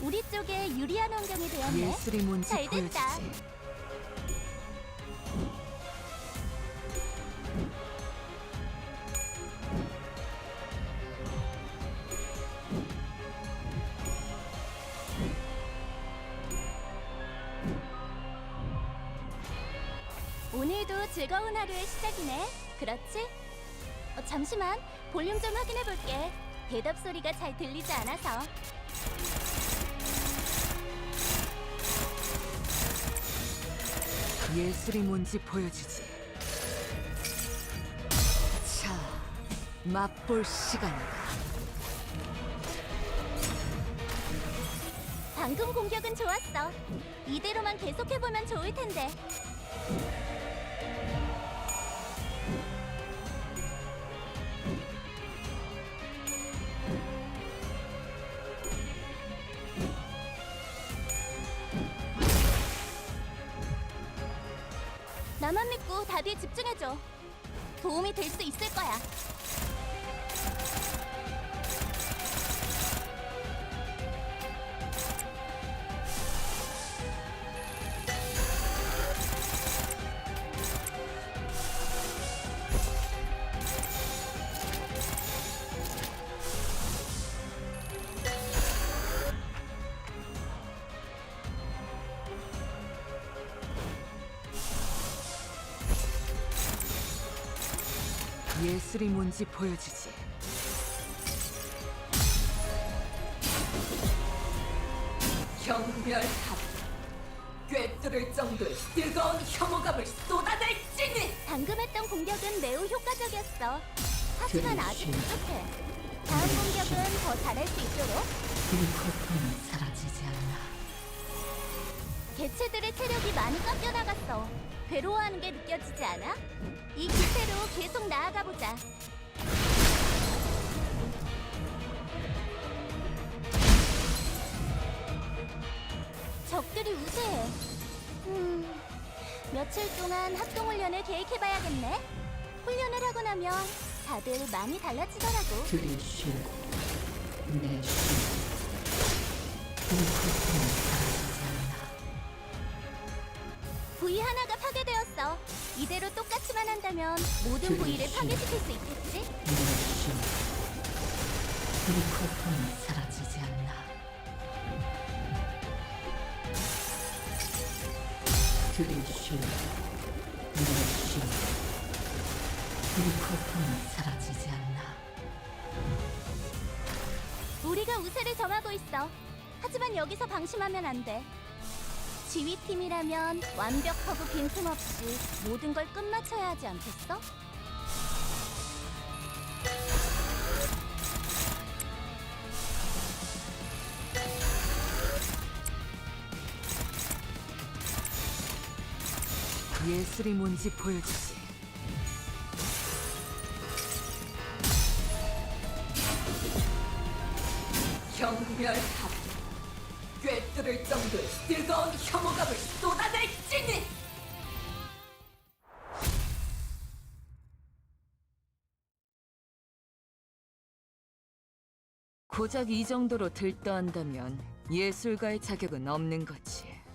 우리 쪽에 유리한 환경이 되었네. 예술이 뭔지 잘 됐다. 보여주지. 오늘도 즐거운 하루의 시작이네. 그렇지? 어, 잠시만 볼륨 좀 확인해 볼게. 대답 소리가 잘 들리지 않아서. 예술이 뭔지 보여주지. 자, 맛볼 시간이다. 방금 공격은 좋았어. 이대로만 계속해 보면 좋을 텐데. 믿고 답에 집중해줘. 도움이 될 수 있을 거야. 예술이 뭔지 보여주지. 경멸하다 꿰뚫을 정도의 뜨거운 혐오감을 쏟아낼지니 방금 했던 공격은 매우 효과적이었어. 하지만 아직. 부족해. 다음 공격은 더 잘할 수 있도록 이 고통은 사라지지 않아 개체들의 체력이 많이 깎여 나갔어. 괴로워하는 게 느껴지지 않아? 이 기세로 계속 나아가 보자. 적들이 우세해. 음, 며칠 동안 합동 훈련을 계획해봐야겠네. 훈련을 하고 나면 다들 많이 달라지더라고. 들이쉬고 내쉬고 이 고통은 부위 하나가 파괴되었어. 이대로 똑같이만 한다면 모든 부위를 파괴시킬 수 있겠지? 이 고통은 사라지지 않아 들이쉬고 내쉬고 이 고통은 사라지지 않아 우리가 우세를 점하고 있어. 하지만 여기서 방심하면 안 돼. 지휘팀이라면 완벽하고 빈틈없이 모든 걸 끝마쳐야 하지 않겠어? 예술이 뭔지 보여주지. 경멸하다 꿰뚫을 정도의 뜨거운 혐오감을 쏟아낼지니 고작 이 정도로 들떠한다면 예술가의 자격은 없는 거지.